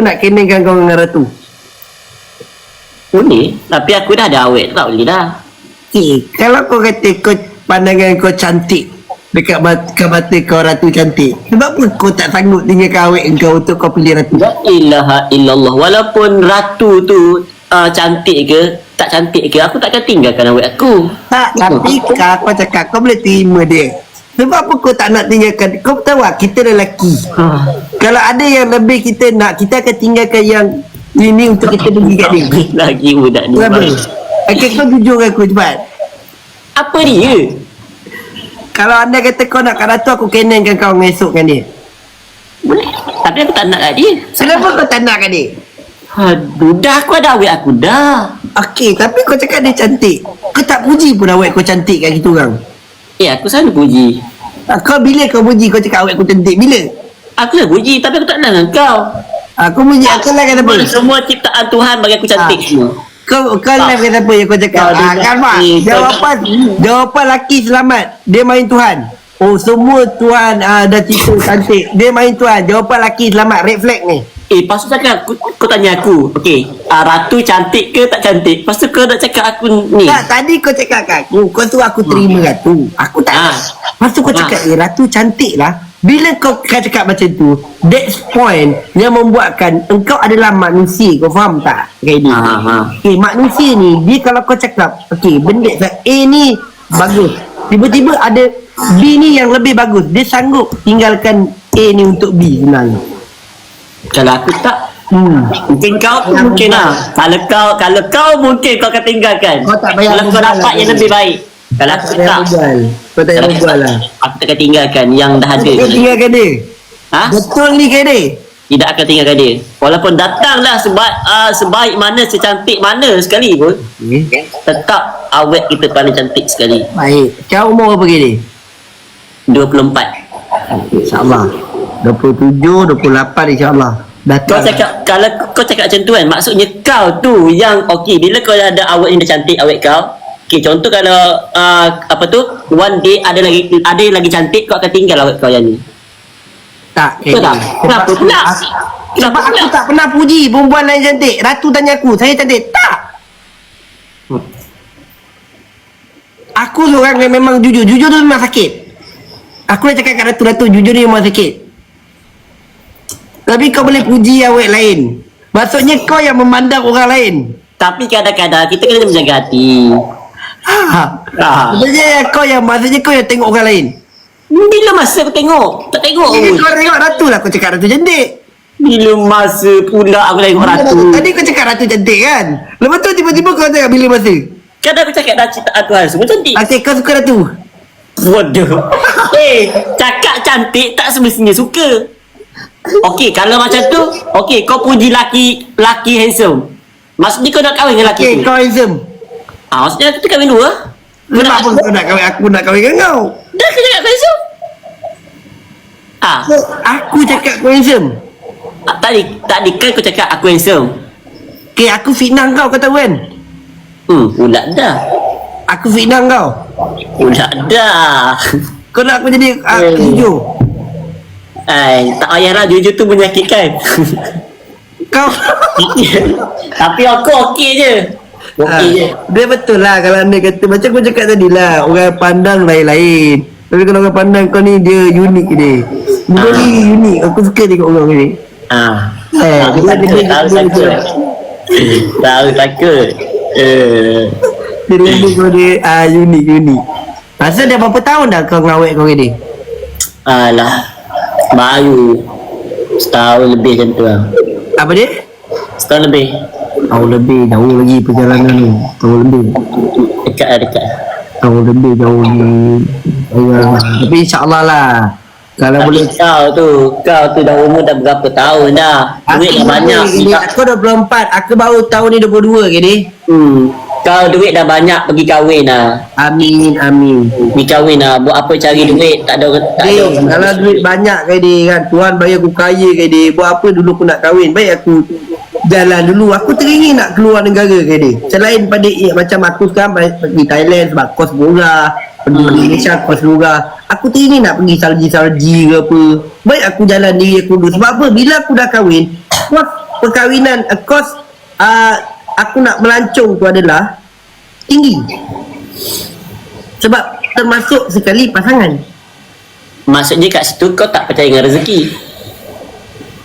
aku nak keningkan kau dengan Ratu. Boleh. Tapi aku dah ada awet. Tak boleh dah. Eh, kalau kau kata kau pandangan kau cantik dekat mata, mata kau Ratu cantik. Sebab apa kau tak sanggup tinggalkan awet kau untuk kau pilih Ratu? La ilaha illallah. Walaupun ratu tu uh, cantik ke, tak cantik ke, aku takkan tinggalkan awet aku. Tak, tapi kau kau cakap kau boleh terima dia. Sebab apa kau tak nak tinggalkan? Kau tahu tak, kita lelaki. Ah. Kalau ada yang lebih kita nak, kita akan tinggalkan yang ini untuk kita pergi kat dia. Lagi budak ni. Kenapa? Okay, kau jujur dengan aku cepat. Apa dia? Kalau anda kata kau nak kat Ratu, aku kenangkan kau mengesokkan dia. Boleh. Tapi aku tak nak kat dia. Kenapa kau tak nak kat dia? Aduh, dah aku ada awet aku dah. Okey, tapi kau cakap dia cantik. Kau tak puji pun awet kau cantik kat kita orang. Eh, aku selalu puji. Ah, Kau bila kau puji kau cakap awet kau cantik? Bila? Aku dah puji, tapi aku tak nak dengan kau. Aku puji, aku lah kata apa? Semua ciptaan Tuhan bagi aku cantik Ah. Kau kau lah kata apa yang kau cakap? Kau Ah, kan Mak? Jawapan jawapan laki selamat. Dia main Tuhan. Oh semua Tuhan ah, dah cipta cantik. Dia main Tuhan. Jawapan laki selamat. Red flag ni. Eh, lepas tu cakap, kau, kau tanya aku. Okey, uh, Ratu cantik ke tak cantik? Lepas tu kau nak cakap aku ni. Tak, tadi kau cakap kat aku, kau tu aku terima Ratu. Aku tak. Ah. Lepas tu kau Ah. cakap, eh Ratu cantik lah. Bila kau kau cakap macam tu, that's point yang membuatkan engkau adalah manusia. Kau faham tak? Ni. Ha, ha. Eh, manusia ni, dia kalau kau cakap, okay, benda A ni bagus. Tiba-tiba ada B ni yang lebih bagus. Dia sanggup tinggalkan A ni untuk B sebenarnya. Kalau aku tak, Hmm. mungkin kau tu mungkin lah. Kalau kau, kalau kau mungkin kau akan tinggalkan. Kau tak payah Kalau kau dapat lah, yang lebih baik. Kalau aku tak tak. Kau tak payah kalau berbual lah. aku takkan tinggalkan yang dah ada. Kau tinggalkan dia. Ha? Betul ni ke dia? Tidak akan tinggalkan dia. Walaupun datanglah sebaik, uh, sebaik mana, secantik mana sekali pun, Okay. tetap awet kita paling cantik sekali. Baik. Kau umur berapa kali? 24. InsyaAllah. 27, 28 insyaAllah. Kau Datang. cakap kalau kau cakap macam tu kan maksudnya kau tu yang okey bila kau ada awet yang dah cantik awet kau okey contoh kalau uh, apa tu one day ada lagi ada yang lagi cantik kau akan tinggal awet kau yang ni Tak. Betul tak? Kenapa pula? Sebab Kenapa aku pula? tak pernah puji perempuan lain cantik. Ratu tanya aku, saya cantik. Tak. Hmm. Aku seorang yang memang jujur. Jujur tu memang sakit. Aku dah cakap kat Ratu-Ratu, jujur ni memang sakit. Tapi kau boleh puji awet lain. Maksudnya kau yang memandang orang lain. tapi kadang-kadang kita kena menjaga hati Ha. Ah. Maksudnya kau yang maksudnya kau yang tengok orang lain. bila masa aku tengok tak tengok pun kau tengok Ratu lah kau cakap Ratu cantik. bila masa pula aku tengok ratu Tadi kau cakap Ratu cantik kan? Lepas tu tiba-tiba kau cakap bila masa? kadang aku cakap dah ciptaan Tuhan semua cantik Okey, kau suka Ratu? Waduh. Eh, cakap cantik tak semestinya suka. Okey, kalau macam tu, okey, kau puji laki laki handsome. Maksudnya kau nak kahwin dengan laki Okey, tu. kau handsome. Ah, maksudnya kita kahwin dulu ah. Kau nak Kenapa kau nak kahwin aku nak kahwin dengan kau? Dah kau cakap kau handsome. Ah, Kau- Aku cakap kau handsome. ah, tadi tadi kan kau cakap aku handsome. Okey, aku fitnah kau kau tahu kan? Hmm, pula dah. Aku fitnah kau. Pula dah. Kau nak aku jadi Eh. jujur. Ai, tak payahlah jujur tu menyakitkan. Kau Tapi aku okey je. Okey je. Ah, Dia betul lah kalau anda kata Macam aku cakap tadi lah Orang pandang lain-lain Tapi kalau orang pandang kau ni Dia unik dia Dia Ah. ni unik Aku suka tengok orang ni Ah. Eh, Tahu dia- takut, dia- tahu dia- takut. Tahu takut. Eh. Dia dia kau dia ah, unik unik Pasal dah berapa tahun dah kau ngawet kau ni Alah. Baru setahun lebih macam tu lah. Apa dia? Setahun lebih. Tahun lebih jauh lagi perjalanan ni Tahun lebih Dekat lah, dekat. Tahun lebih jauh ni Ayah. Tapi insyaAllah lah Kalau Tapi boleh kau tu, kau tu dah umur dah berapa tahun dah. Duit dah banyak. ini, Aku 24 Aku baru tahun ni 22 ke ni hmm. Kau duit dah banyak pergi kahwin lah. Amin Amin Pergi kahwin lah. Buat apa cari duit. Tak ada. Tak ada kalau duit banyak ke dia kan Tuhan bagi aku kaya ke dia Buat apa dulu aku nak kahwin Baik aku jalan dulu Aku teringin nak keluar negara ke dia Selain pada eh, macam aku sekarang Pergi Thailand sebab kos murah Pergi Hmm. Malaysia kos murah Aku teringin nak pergi salji-salji ke apa Baik aku jalan diri aku dulu Sebab apa bila aku dah kahwin Wah perkahwinan uh, kos uh, aku nak melancong tu adalah tinggi. Sebab termasuk sekali pasangan. Maksudnya kat situ kau tak percaya dengan rezeki.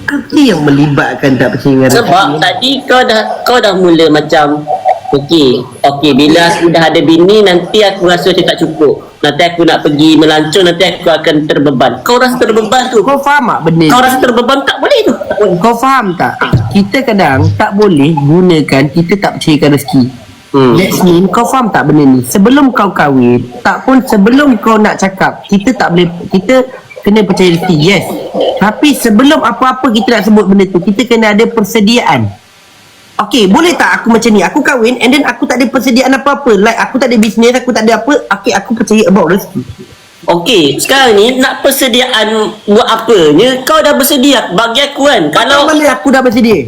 Apa yang melibatkan tak percaya dengan Sebab rezeki? tadi kau dah kau dah mula macam Okey, okey bila aku dah ada bini nanti aku rasa macam tak cukup. Nanti aku nak pergi melancong nanti aku akan terbeban. Kau rasa terbeban tu. Kau faham tak benda Kau rasa terbeban tak boleh tu. Tak boleh. Kau faham tak? Kita kadang tak boleh gunakan kita tak percayakan rezeki. Hmm. That's mean kau faham tak benda ni? Sebelum kau kahwin, tak pun sebelum kau nak cakap, kita tak boleh kita kena percaya rezeki. Yes. Tapi sebelum apa-apa kita nak sebut benda tu, kita kena ada persediaan. Okay, boleh tak aku macam ni? Aku kahwin and then aku tak ada persediaan apa-apa. Like aku tak ada bisnes, aku tak ada apa. Okay, aku percaya about rezeki. Okey, sekarang ni nak persediaan buat apanya? Kau dah bersedia bagi aku kan. Kalau mana aku dah bersedia?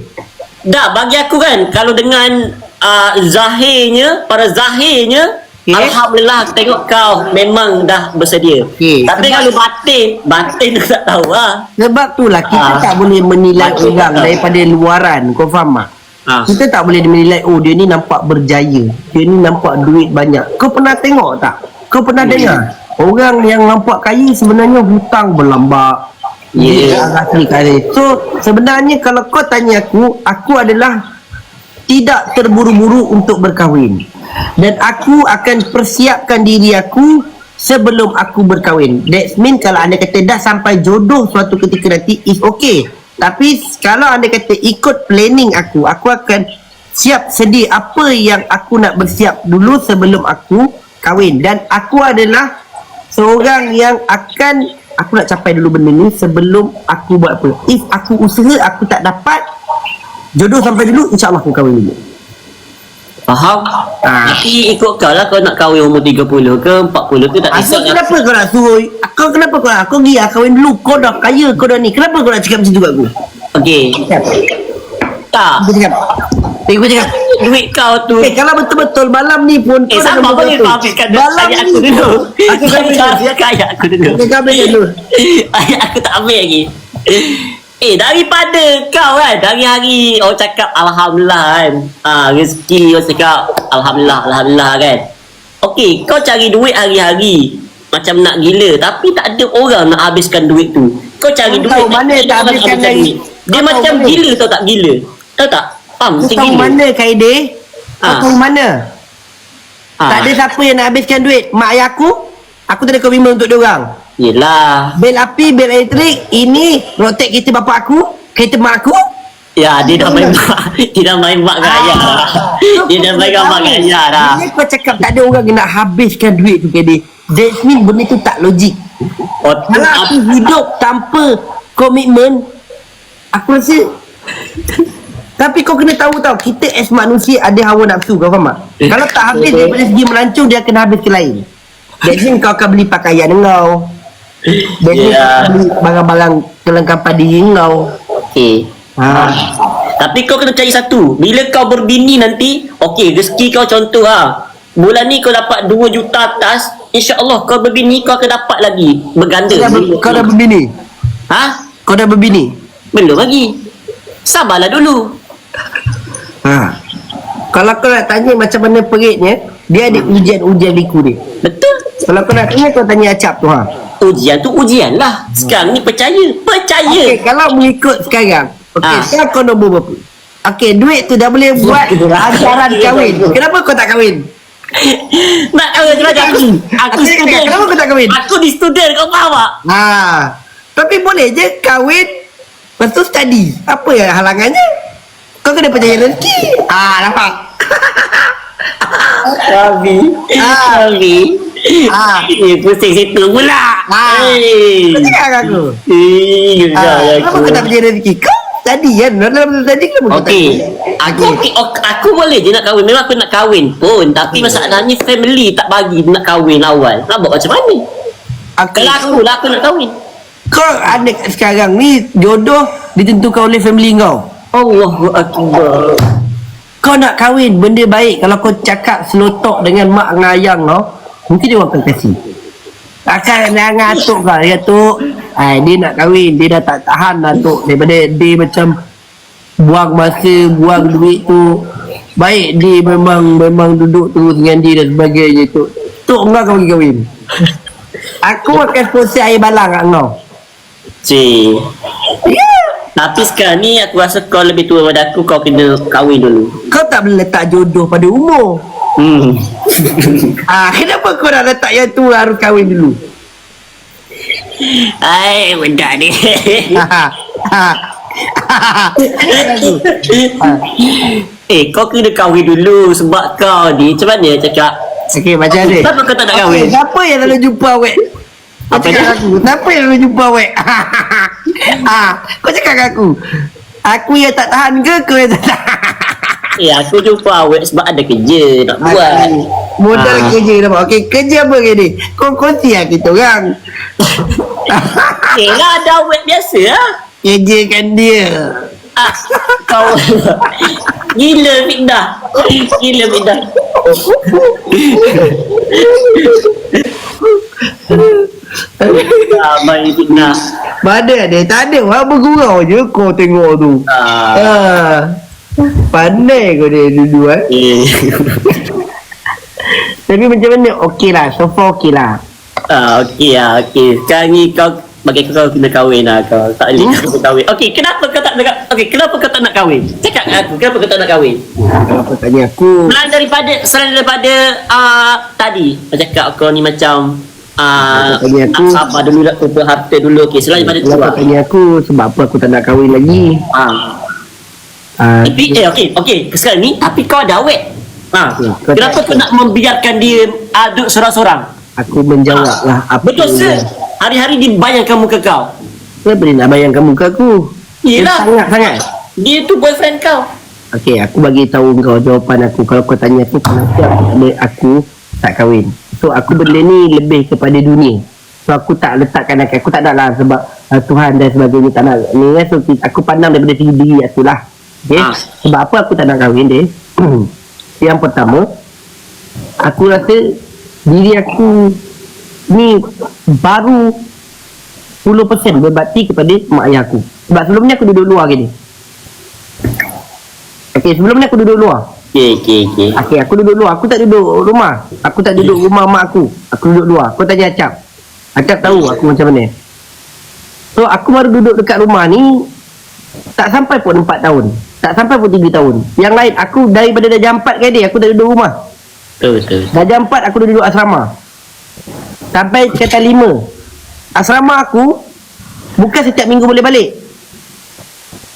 dah bagi aku kan kalau dengan uh, zahirnya, para zahirnya Okey. Alhamdulillah tengok kau memang dah bersedia. Okey, Tapi sebab- kalau batin, batin tak tahu lah. Sebab tu lah kita Ah. tak boleh menilai orang daripada luaran. Kau faham tak? Ah. Kita tak boleh menilai oh dia ni nampak berjaya. Dia ni nampak duit banyak. Kau pernah tengok tak? Kau pernah Hmm. dengar? Orang yang nampak kaya sebenarnya hutang berlambak. Ya. Asli kaya. So sebenarnya kalau kau tanya aku, aku adalah tidak terburu-buru untuk berkahwin. Dan aku akan persiapkan diri aku sebelum aku berkahwin. That mean kalau anda kata dah sampai jodoh suatu ketika nanti is okay. Tapi kalau anda kata ikut planning aku, aku akan siap sedia apa yang aku nak bersiap dulu sebelum aku kahwin. Dan aku adalah seorang yang akan aku nak capai dulu benda ni sebelum aku buat apa. If aku usaha aku tak dapat jodoh sampai dulu insyaAllah aku kahwin dulu. Faham? Ah. Tapi ikut kau lah kau nak kahwin umur 30 ke 40 ke tak Asal kisah. kenapa kau nak suruh Kau kenapa kau nak Kau pergi lah kahwin dulu Kau dah kaya Kau dah ni Kenapa kau nak cakap macam tu kat aku Okey. Tak. Aku cakap Eh kau cakap Duit kau tu. Eh kalau betul-betul malam ni pun Eh, sama boleh betul-betul. kau habiskan dulu. Malam Ayat aku dulu. Aku kahwin dulu ayat aku dulu. Aku kahwin dulu Ayat aku tak ambil lagi. Eh, daripada kau kan, dari hari orang cakap Alhamdulillah kan. Ah, rezeki orang cakap Alhamdulillah, Alhamdulillah kan. Okey, kau cari duit hari-hari. Macam nak gila. Tapi tak ada orang nak habiskan duit tu. Kau cari Kau duit. tahu mana tak habiskan habiskan duit. Dia kau macam mana? gila tau tak gila. Tahu tak? Faham? Kau tahu gila. mana Kaide Kau Ah. tahu mana Ah, Tak ada siapa yang nak habiskan duit Mak ayah aku Aku tak ada komitmen untuk dia orang Yelah. Bil api, bil elektrik Ini rotek kereta bapak aku Kereta mak aku Ya, dia dah main mak. Dia dah main mak dengan ayah dah. Dia dah main mak dengan ayah dah. Bila kau cakap tak ada orang nak habiskan duit tu Kaide That mean benda tu tak logik Oh, Kalau aku hidup tanpa komitmen Aku rasa Tapi kau kena tahu tau Kita as manusia ada hawa nafsu Kau faham tak? Kalau tak habis daripada segi melancong Dia akan habis ke lain mean kau akan beli pakaian kau That mean Ya. barang-barang Kelengkapan diri kau Okey. ha. Tapi kau kena cari satu. Bila kau berbini nanti, okey, rezeki kau contoh ha. Bulan ni kau dapat 2 juta atas, insya-Allah kau berbini kau akan dapat lagi berganda. Kau dah, ber- kau dah berbini Ha? Kau dah berbini Belum lagi. Sabarlah dulu. ha. Kalau kau nak tanya macam mana peritnya Dia ada ujian-ujian liku dia Betul. Kalau kau nak tanya kau tanya acap tu ha. Ujian tu ujian lah. Sekarang ni percaya. Percaya. Okey, kalau mengikut sekarang. Okey, sekarang kau nombor berapa? Okey, duit tu dah boleh buat ajaran kahwin. Kenapa kau tak kahwin? Nak kahwin macam mana? aku, aku Aku student. kenapa kau tak kahwin? Aku di student kau faham tak? Ha. Tapi boleh je kahwin Lepas tu study Apa yang halangannya? Kau kena percaya rezeki Ah, nampak? Sabi. Ah. Ah. Eh, pusing situ pula. Ah. Eh. Kau cakap dengan aku Eh, ah, aku. Kenapa kau tak percaya rezeki? Kau study kan? Dalam study kenapa kau tak Okey. Aku Okey. okay. aku boleh je nak kahwin. Memang aku nak kahwin pun. Tapi masalahnya family tak bagi nak kahwin awal. Nak buat macam mana? Kalau aku lah aku nak kahwin. Kau ada sekarang ni jodoh ditentukan oleh family kau Allahu Akbar. Kau nak kahwin benda baik Kalau kau cakap selotok dengan mak dengan ayang kau Mungkin dia akan kasih Akan jangan atuk kau Dia atuk Ay, Dia nak kahwin Dia dah tak tahan lah atuk Daripada dia macam buang masa buang duit tu. Baik dia memang memang duduk terus dengan dia dan sebagainya tu tok kau kau pergi kahwin. Aku akan sponsor air balang kat kau Cik. Tapi sekarang ni aku rasa kau lebih tua daripada aku kau kena kahwin dulu. kau tak boleh letak jodoh pada umur Hmm. ah kenapa kau nak letak yang tu harus kahwin dulu Ai benda ni. eh kau kena kahwin dulu sebab kau ni macam mana cakap? Okey macam ni Kenapa kau tak nak kahwin? Okey, Siapa yang lalu jumpa awek? Kau Apa cakap dia? aku Siapa yang lalu jumpa awek? ah, Kau cakap kat aku Aku yang tak tahan ke kau yang tak tahan? Eh aku jumpa awet sebab ada kerja nak buat. Modal Ah. kerja nampak Okey kerja apa ke ni? Kau kongsi lah kita orang Eh lah ada awet biasa lah. Kerjakan dia Ah, kau Gila Fitnah Gila Fitnah Ramai Fitnah Mana ada? Tak ada Orang bergurau je kau tengok tu ah. ah. Pandai kau dia dulu eh? Eh. Tapi macam mana? Okey lah. So far okey lah. Ah, Okey lah. Okey. Sekarang ni kau Bagi aku kau kena kahwin lah kau. Tak boleh Hmm? kau kahwin. Okey kenapa kau tak nak Okey kenapa kau tak nak kahwin? Cakap dengan aku Kenapa kau tak nak kahwin? Kau tanya aku? Selain daripada Selain daripada uh, Tadi Kau cakap kau ni macam uh, Kau aku. Sabar dulu Nak kumpul harta dulu. Okey selain daripada tu Kalau lah. kau tanya aku? Sebab apa aku tak nak kahwin lagi? Ah. Ah, Tapi eh okey okey sekarang ni tapi kau ada awet. Ha. Ya, kau Kenapa kau nak membiarkan dia aduk seorang-seorang? Aku menjawab lah apa Betul se. Hari-hari dia bayangkan muka kau. Kenapa dia nak bayangkan muka aku? Yelah. Sangat-sangat Dia tu boyfriend kau. Okey, aku bagi tahu kau jawapan aku. Kalau kau tanya aku kenapa aku, aku tak kahwin. So aku benda ni lebih kepada dunia. So aku tak letakkan aku, aku tak nak lah sebab uh, Tuhan dan sebagainya tak nak. Ni kan so, aku pandang daripada segi diri aku lah. Okay? Ah. Sebab apa aku tak nak kahwin dia? Yang pertama, aku rasa diri aku ni baru 10% berbakti kepada mak ayah aku. Sebab sebelum ni aku duduk luar gini. Okey, sebelum ni aku duduk luar. Okey okey okey. Okey, aku duduk luar. Aku tak duduk rumah. Aku tak duduk rumah mak aku. Aku duduk luar. Kau tanya Acap. Acap tahu aku macam mana. So, aku baru duduk dekat rumah ni tak sampai pun 4 tahun. Tak sampai pun 3 tahun. Yang lain, aku daripada dah jam 4 kali aku dah duduk rumah. Betul betul. Dah jam 4 aku dah duduk asrama. Sampai kata 5. Asrama aku bukan setiap minggu boleh balik.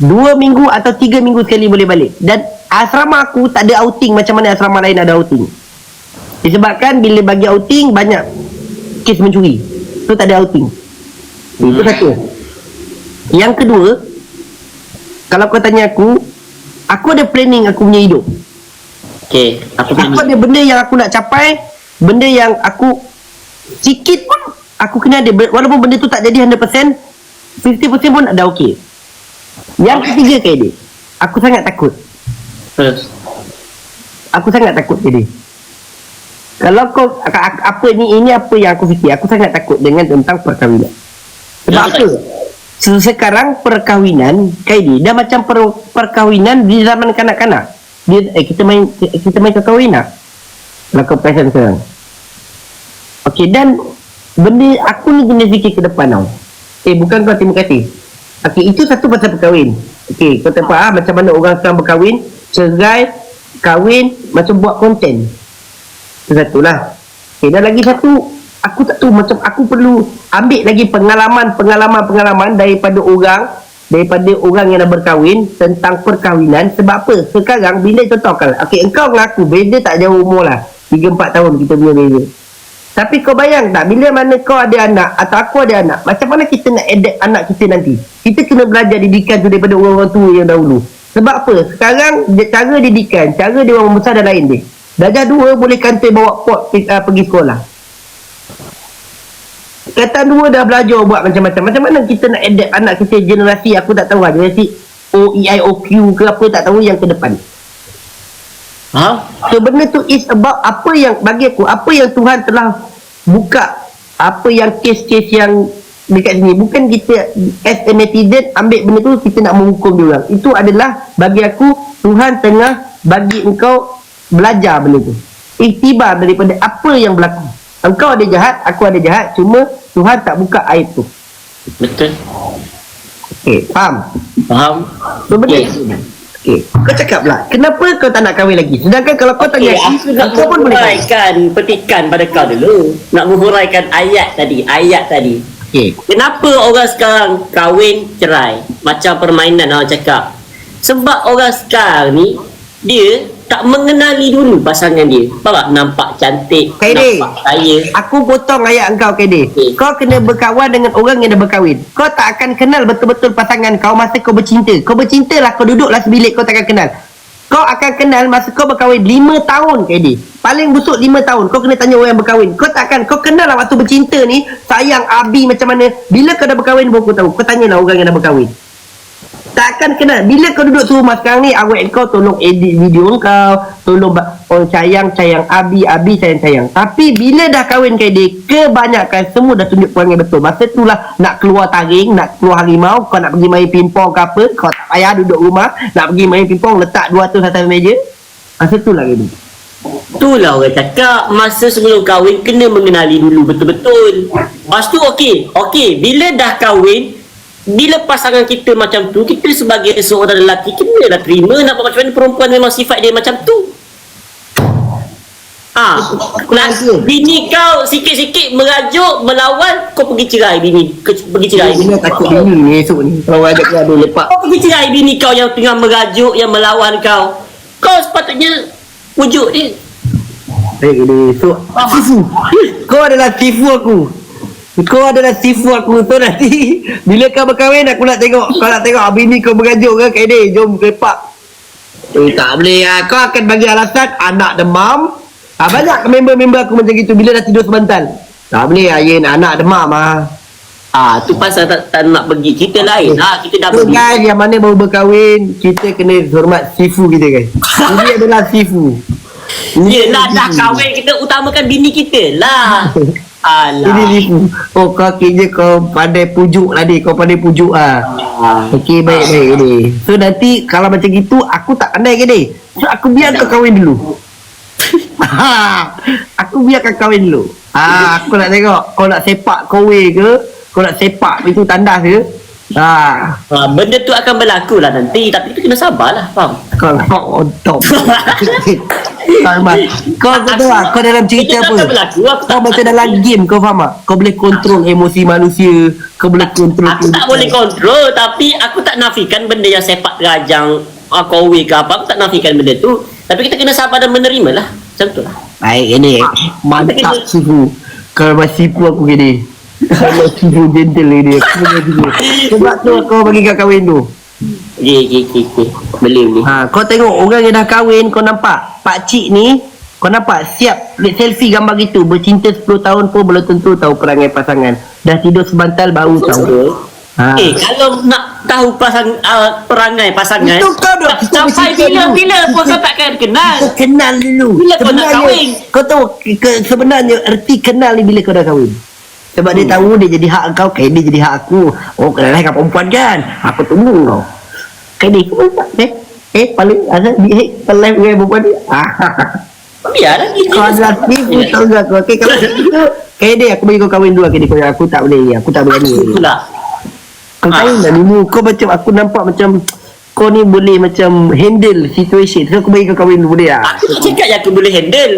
Dua minggu atau tiga minggu sekali boleh balik. Dan asrama aku tak ada outing macam mana asrama lain ada outing. Disebabkan bila bagi outing banyak kes mencuri. So tak ada outing. Itu satu. Yang kedua, kalau kau tanya aku, aku ada planning aku punya hidup. Okey, apa Aku ni? ada benda yang aku nak capai Benda yang aku Sikit pun Aku kena ada Walaupun benda tu tak jadi 100% 50% pun ada okey. Yang ketiga KD Aku sangat takut. Terus. Aku sangat takut KD Kalau kau Apa ni Ini apa yang aku fikir? Aku sangat takut dengan tentang perkahwinan. Sebab Kenapa apa Se- Sekarang perkahwinan KD Dah macam per, perkahwinan Di zaman kanak-kanak. Dia, eh, kita main kita main perkahwinan Kalau kau perasan sekarang. Okey dan Benda aku ni kena fikir ke depan tau. Eh bukan kau terima kasih. Okey itu satu pasal perkahwin. Okey kau tak faham macam mana orang sekarang berkahwin Cerai Kahwin Macam buat konten. Itu satu lah. Okey dan lagi satu Aku tak tahu macam aku perlu Ambil lagi pengalaman Pengalaman-pengalaman Daripada orang Daripada orang yang dah berkahwin Tentang perkahwinan. Sebab apa? Sekarang bila contoh kalau Okey engkau dengan aku Beza tak jauh umur lah. 3-4 tahun kita punya beza. Tapi kau bayang tak Bila mana kau ada anak Atau aku ada anak Macam mana kita nak adapt anak kita nanti? Kita kena belajar didikan tu Daripada orang-orang tua yang dahulu. Sebab apa? Sekarang cara didikan Cara dia orang membesar dah lain dia Darjah dua boleh kantor bawa pot uh, pergi sekolah Kata dua dah belajar buat macam-macam Macam. Mana kita nak adapt anak kita generasi Aku tak tahu lah. Generasi O, E, I, O, Q ke apa Tak tahu yang ke depan. Ha? So benda tu is about apa yang bagi aku apa yang Tuhan telah buka apa yang kes-kes yang dekat sini. Bukan kita as a netizen ambil benda tu kita nak menghukum dia orang. Itu adalah bagi aku Tuhan tengah bagi engkau belajar benda tu. Iktibar daripada apa yang berlaku engkau ada jahat aku ada jahat cuma Tuhan tak buka aib tu Betul. okey faham Faham? so Okey. okay. okey kau cakap pula kenapa kau tak nak kahwin lagi sedangkan kalau kau tak Okay, okay, aku nak kau pun boleh kahwin menghuraikan petikan pada kau dulu. Nak menghuraikan ayat tadi, ayat tadi. okey Kenapa orang sekarang kahwin cerai? Macam permainan orang cakap. Sebab orang sekarang ni dia tak mengenali dulu pasangan dia. Faham tak? Nampak cantik, Khairi. nampak kaya. Aku potong ayat engkau KD. Okey. Kau kena berkawan dengan orang yang dah berkahwin. Kau tak akan kenal betul-betul pasangan kau masa kau bercinta. Kau bercinta lah, kau duduklah sebilik, kau takkan kenal. Kau akan kenal masa kau berkahwin 5 tahun KD. Paling busuk 5 tahun. Kau kena tanya orang yang berkahwin. Kau takkan, kau kenal lah waktu bercinta ni, sayang Abi macam mana. Bila kau dah berkahwin baru kau tahu. Kau tanyalah orang yang dah berkahwin. Takkan kenal Bila kau duduk tu rumah sekarang ni Awet kau tolong edit video kau Tolong oh, sayang sayang Abi Abi sayang sayang Tapi bila dah kahwin kau dia Kebanyakan semua dah tunjuk perangai betul. Masa tu lah nak keluar taring Nak keluar harimau Kau nak pergi main pingpong ke apa Kau tak payah duduk rumah Nak pergi main pingpong Letak dua tu atas meja. Masa tu lah dia Itulah orang cakap Masa sebelum kahwin Kena mengenali dulu betul-betul. Lepas tu okey Okey Bila dah kahwin Bila pasangan kita macam tu Kita sebagai seorang lelaki Kena lah terima Nak buat macam mana perempuan Memang sifat dia macam tu Ah, nak bini kau sikit-sikit merajuk, melawan, kau pergi cerai bini. Kau pergi cerai bini. Takut bini ni esok ni Kalau ada ada lepak Kau pergi cerai bini kau yang tengah merajuk, yang melawan kau. Kau sepatutnya pujuk dia. Baik dia So Sifu Kau adalah sifu aku Kau adalah sifu aku So nanti. Bila kau berkahwin Aku nak tengok Kau nak tengok Habis ni kau mengajuk ke Kak Ede? Jom lepak Eh tak boleh lah Kau akan bagi alasan Anak demam. Ah, Banyak member-member aku macam gitu. Bila dah tidur sebentar. Tak boleh lah Yin Anak demam ah. Ah, tu pasal tak, tak nak pergi. Kita lain lah. Kita dah Tu pergi. guys yang mana baru berkahwin Kita kena hormat sifu kita guys Ini adalah sifu. Yelah dah kahwin kita utamakan bini kita. Lah. Ini Alah. sifu Oh kau kerja kau pandai pujuk dia Kau pandai pujuk Ah. Okey baik baik ni. So nanti kalau macam gitu aku tak pandai ke ni. So aku biar kau kahwin dulu. aku biar kau kahwin dulu. Ah aku nak tengok kau nak sepak kowe ke, kau nak sepak itu tandas ke. Ah Ah, benda tu akan berlaku lah nanti. Tapi kita kena sabar lah. Faham? kau nak on top. Kau kau tahu tak, kau dalam cerita apa? berlaku. Aku Kau macam dalam game kau faham tak? Kau boleh kontrol emosi manusia. Kau boleh kontrol Aku tak boleh kontrol tapi aku tak nafikan benda yang sepak terajang uh, kowe ke apa aku tak nafikan benda tu tapi kita kena sabar dan menerima lah macam tu lah Baik ini Mantap sifu Kalau masih sifu aku gini Kalau sifu gentle sifu Sebab tu kau bagi kau kahwin tu. Okey okey okey okey. Boleh boleh. Ha, Kau tengok orang yang dah kahwin Kau nampak Pak cik ni Kau nampak siap selfie gambar gitu Bercinta 10 tahun pun Belum tentu tahu perangai pasangan. Dah tidur sebantal baru tahu. Ha. Eh, kalau nak tahu pasang uh, perangai pasangan, Itu kau dah- kita sampai bila bila pun kau takkan kenal. Kau kenal dulu. Bila kau nak kahwin? Kau tahu ke- Sebenarnya Erti kenal ni Bila kau dah kahwin Sebab dia tahu Dia jadi hak kau Kayak dia jadi hak aku. Oh kenal dengan perempuan kan? Aku tunggu. Kau Kayak dia Kau tak eh Eh paling Asal dia Eh Paling dengan perempuan ni Ah, Biarlah kita. Kau adalah tipu Tahu tak kau Okay kalau gitu Kayak dia Aku bagi kau kahwin dulu Kayak dia Aku tak boleh Aku tak berani. Itulah. Kau kahwin lah ni Kau macam Aku nampak macam kau ni boleh macam handle situation. So aku bagi kau kahwin dulu boleh tak? Aku tak cakap yang aku boleh handle.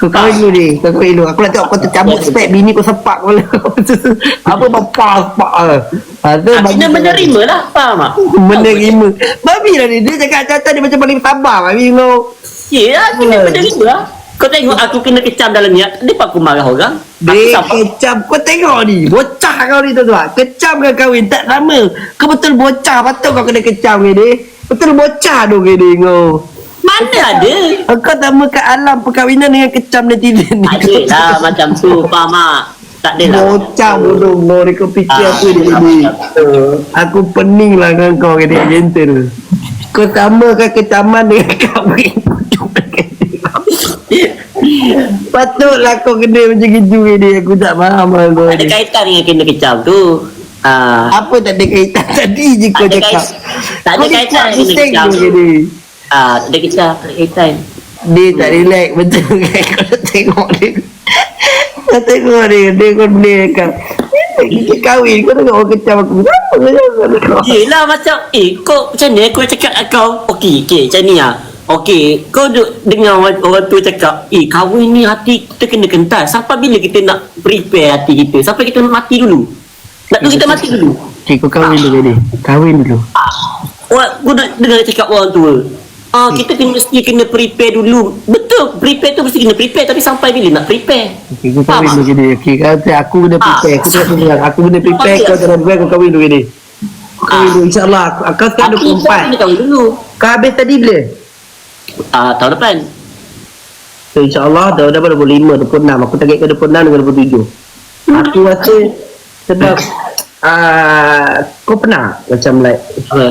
Kau kahwin dulu ni Kau kahwin dulu. Aku nak tengok kau tercabut spek Bini kau sepak kau Apa bapak sepak ah. Ha, kena menerima lah. Faham tak? Menerima. Babi lah ni Dia cakap cacat dia macam paling sabar. Babi kau. Ya, aku kena menerima lah. Kau tengok aku kena kecam dalam niat. Kenapa aku marah orang? Dia kecam. Kau tengok ni. Bocah kau ni tuan-tuan. Kecam dengan kahwin. Tak sama Kau betul bocah. Patut kau kena kecam ke dia Betul bocah tu ke dia kau Mana ada? Kau tak kat alam perkahwinan dengan kecam netizen ni Ada lah macam tu. Faham tak? Tak ada lah. Bocah bodoh kau Kau fikir Ah, apa dia ni Aku pening lah dengan kau kata gentle. Kau samakan kecaman dengan kahwin. Patutlah kau kena macam gitu ni. Aku tak faham lah kau ada kaitan dengan kena kecam tu. Ah, Apa tak ada kaitan tadi je kau cakap. tak ada Kau kaitan dengan kecam. ni. Ah, tak ada tak ada kaitan. Dia tak relax betul kan kau tengok dia. Kau tengok dia, dia kau boleh cakap. Kita kahwin, kau tengok orang kecam aku. Kenapa kau tengok? Yelah macam Eh kau macam ni Aku nak cakap kau Okey okay, macam ni lah Okey Kau duk dengar orang, orang tu cakap Eh kahwin ni hati kita kena kental Sampai bila kita nak prepare hati kita Sampai kita mati dulu Nak tu kita mati dulu Okay, kau kahwin dulu ni. Kahwin dulu. ah, Orang Aku nak dengar cakap orang tua Ah, kita kena mesti kena prepare dulu Betul Prepare tu mesti kena prepare Tapi sampai bila nak prepare Okay, kau kahwin Faham dulu ni. Okay, kata aku kena prepare. Aku tak bilang. Aku kena prepare. Kau jangan buat kau kahwin dulu ni. Kau kahwin Ah. dulu. InsyaAllah. Aku, kau sekarang Aku kena 24. kahwin dulu Kau habis tadi bila? Ah, Tahun depan So insyaAllah dah dah 25, 26 Aku target ke 26 dengan 27 Aku rasa sebab uh, Kau pernah macam like Ah,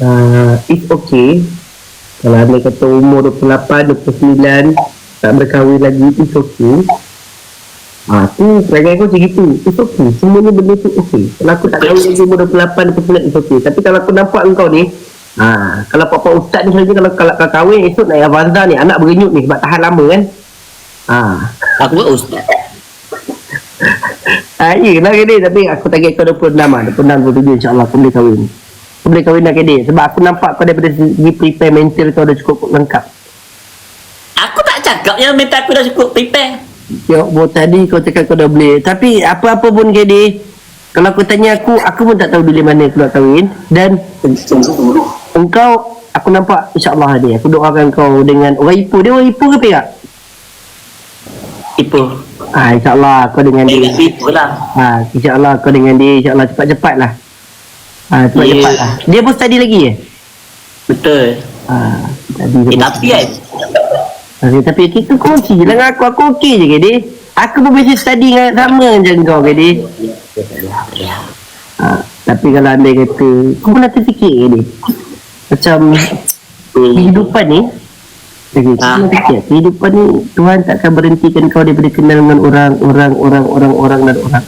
uh, It's okay. Kalau anda kata umur 28, 29 Tak berkahwin lagi It's okay. Ah, tu perangai aku macam gitu. It's okay. Semuanya benda tu okay. Kalau aku tak kahwin lagi umur 28, 29 It's okay. Tapi kalau aku nampak engkau ni Ah, kalau papa ustaz ni selalu kalau kalau kau kahwin esok naik Avanza ni anak berenyut ni sebab tahan lama kan. Ah. Aku buat ustaz. Ah, ya lah kedai tapi aku target kau 26 lah. 26 27 insyaAllah aku boleh kahwin boleh kahwin lah kedai sebab aku nampak kau daripada segi prepare mental kau dah cukup lengkap. Aku tak cakap yang mental aku dah cukup prepare. Ya Allah tadi kau cakap kau dah boleh. Tapi apa-apa pun kedai Kalau kau tanya aku Aku pun tak tahu bila mana aku nak kahwin. Dan Engkau Aku nampak InsyaAllah dia Aku doakan kau dengan Orang Ipoh. Dia orang Ipoh ke Perak? Ipoh. Ah, InsyaAllah kau dengan Eh, dia Ipoh lah. Ah, InsyaAllah kau dengan dia InsyaAllah cepat-cepat lah Ah, cepat-cepat Ya. lah Dia pun study lagi eh? Betul Ah, tadi Eh dia tapi kan Okay, tapi kita kongsi je dengan aku. Aku okey je ke dia. Aku pun biasa study dengan sama macam kau ke dia. Ha, tapi kalau anda kata, kau pernah terfikir ke dia? Macam hmm. kehidupan ni, okay, Ah. pernah fikir, kehidupan ni Tuhan takkan berhentikan kau daripada kenal dengan orang, orang, orang, orang, orang dan orang.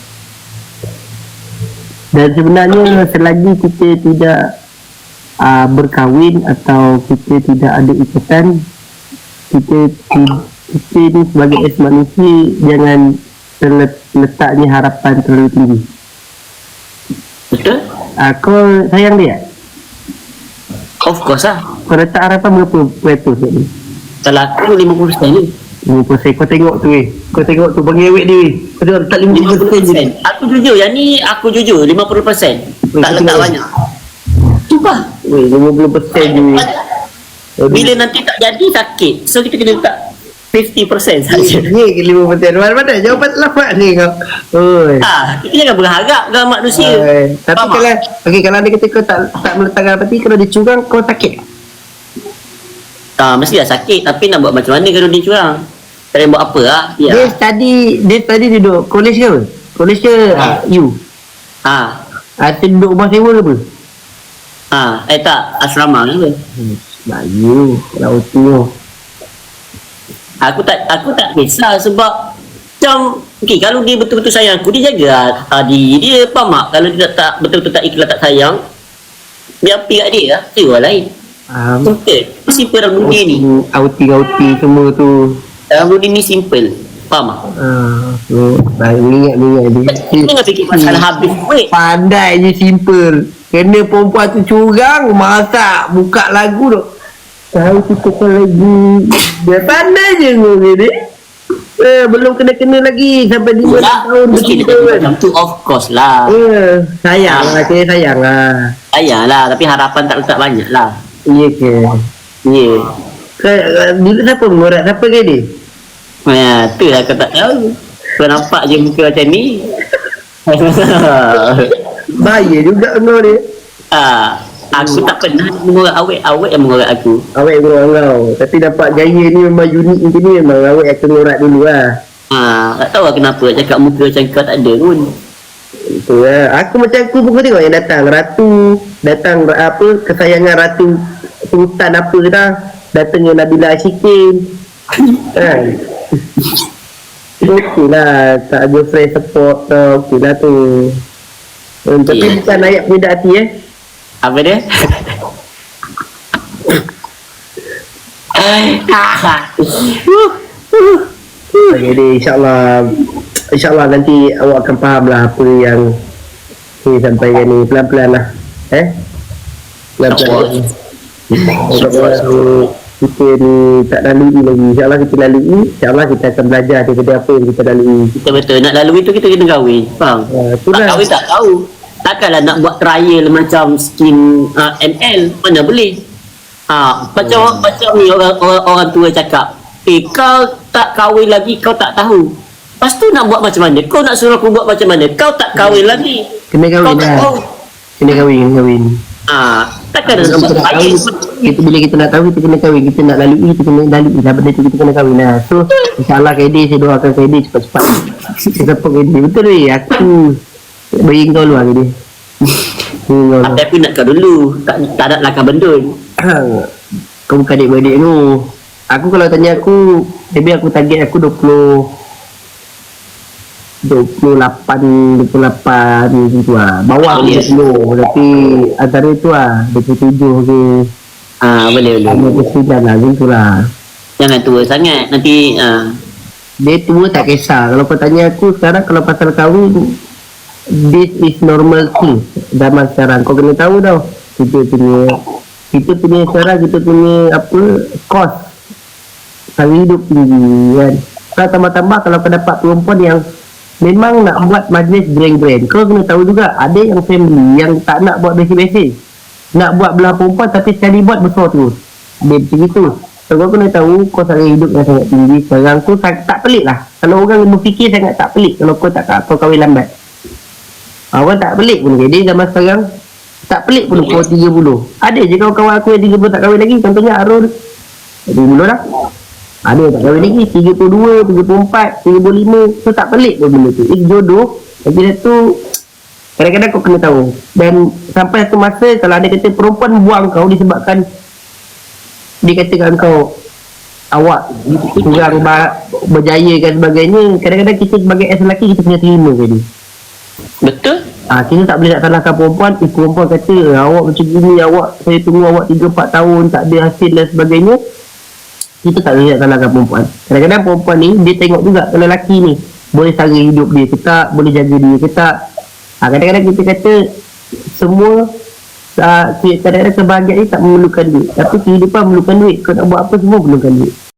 Dan sebenarnya selagi kita tidak uh, berkahwin atau kita tidak ada ikatan, kita kita ni sebagai es manusia jangan terle- letaknya harapan terlalu tinggi. Betul Uh, kau sayang dia? Of course lah Kau letak harapan berapa peratus ni? Kalau aku 50% ni 50% kau tengok tu eh. Kau tengok tu bagi awet dia. weh. Kau tengok letak 50% je. 50% Aku jujur Yang ni aku jujur 50% Tak letak betul. banyak Cuba Weh, 50% je. weh. Aduh. Bila nanti tak jadi sakit So kita kena letak 50% saja Ni ke 50%. Mana-mana jawapan telah ni kau. Oi. Ah, kita jangan berharap dengan manusia. Oi. Tapi Faham tak? kalau okey kalau dia kata kau tak tak meletakkan hati kalau dia curang kau sakit. Ah, mesti dah sakit tapi nak buat macam mana kalau dia curang? Tak boleh buat apa lah. Dia Ya. study dia study duduk college ke? apa? College ke Ah. you? Ah, Atau duduk rumah sewa ke apa? ah, eh tak asrama ke apa? Hmm. Bayu, laut tu. Aku tak aku tak kisah sebab macam okey kalau dia betul-betul sayang aku dia jaga ah, diri dia faham tak? Kalau dia tak, betul-betul tak ikhlas tak sayang biar pergi kat dia lah. Dia orang lain. Um, Simple. Simple dalam dunia ni. outing-outing semua tu. Dalam dunia ni simple. Faham tak? Ah, so, baik ingat ingat dia. Kita jangan fikir masalah habis duit. Pandai je simple. Kena perempuan tu curang, masak, buka lagu tu. Tahu kita kau lagi. Dia pandai je kau ni. Eh, belum kena-kena lagi sampai 5 Pula, tahun mesti kata kan. macam tu of course lah. Eh, sayang lah, saya sayang lah. Sayang lah tapi harapan tak letak banyak lah. Iya ke? Ya. Kau, dulu siapa mengorak? Siapa ke dia? Ya, tu lah kau tak tahu. Kau nampak je muka macam ni. Bahaya juga kau ni. ah, aku tak pernah mengorak awet. Awet yang mengorak aku. Awak mengorak kau. Tapi dapat gaya ni memang unik macam ni memang awak akan mengorak dulu lah. Ah, tak tahu lah kenapa cakap muka macam kau tak ada pun. Itu lah. Aku macam aku pun tengok yang datang. Ratu. Datang apa kesayangan Ratu Sultan apa dah. Datangnya Nabila Ashikin. kan? Okey lah, tak girlfriend support tau, okey lah tu. Hmm, tapi Okey. bukan ayat punya hati eh. Apa dia? Jadi insyaAllah InsyaAllah nanti awak akan faham lah apa yang ni sampaikan ni pelan-pelan lah eh pelan-pelan Kalau kita ni tak lalui lagi InsyaAllah kita lalui InsyaAllah kita akan belajar daripada apa yang kita lalui Kita betul nak lalui tu kita kena kahwin. Faham? Ah, itulah. tak kahwin tak tahu. Takkanlah nak buat trial macam skin uh, ML mana boleh. Ha, macam macam ni orang, orang orang tua cakap, "Eh kau tak kahwin lagi kau tak tahu." Lepas tu nak buat macam mana? Kau nak suruh aku buat macam mana? Kau tak kahwin lagi. Kena Kau kahwin tak lah tahu. Kena kahwin kena kahwin Ah, takkan Kita nak kahwin kita bila kita nak kahwin kita kena kahwin kita nak lalui kita kena lalui lah benda tu kita kena kahwin lah. So insyaAllah KD saya doakan KD cepat-cepat. Saya support KD betul weh aku bagi kau luar KD kau luar Tapi nak kau dulu. Tak tak ada lakar bendun. kau bukan adik-beradik tu. Aku kalau tanya aku maybe aku target aku 20 28 28 macam tu lah bawah Boleh. 20 tapi antara tu lah 27 ke Ah, boleh boleh. 29 lah macam tu lah Jangan tua sangat. Nanti ah, dia tua tak kisah. Kalau kau tanya aku sekarang kalau pasal kahwin this is normal thing. Zaman sekarang. Kau kena tahu tau kita punya kita punya sekarang kita punya apa cost. Sara hidup tinggi kan? Kalau tambah-tambah kalau kau dapat perempuan yang memang nak buat majlis grand-grand kau kena tahu juga ada yang family yang tak nak buat basic-basic nak buat belah perempuan tapi sekali buat besar terus dia macam itu so kau kena tahu kau sara hidup yang sangat tinggi. Sekarang tu tak, tak pelik lah. Kalau orang berfikir sangat tak pelik. Kalau kau tak kau kahwin lambat. Orang tak pelik pun. Jadi zaman sekarang tak pelik pun kau 30 ada je kawan-kawan aku yang 30 tak kahwin lagi. Contohnya Arul 30 dah ada tak? Kahwin lagi 32, 34, 35 so tak pelik pun benda tu. Eh jodoh. Lagi dah tu kadang-kadang kau kena tahu. Dan sampai satu masa kalau ada kata perempuan buang kau disebabkan dia katakan kau awak kurang berjaya dan sebagainya kadang-kadang kita sebagai as lelaki kita kena terima ke dia betul. Ah, kita tak boleh nak salahkan perempuan. Eh, perempuan kata awak macam gini awak saya tunggu awak 3-4 tahun tak ada hasil dan sebagainya kita tak boleh salahkan perempuan. Kadang-kadang perempuan ni dia tengok juga kalau lelaki ni. Boleh sara hidup dia ke tak boleh jaga dia ke tak. Ah, kadang-kadang kita kata semua ah, kadang-kadang kebahagiaan ni tak memerlukan duit. Tapi kehidupan memerlukan duit. Kau nak buat apa semua memerlukan duit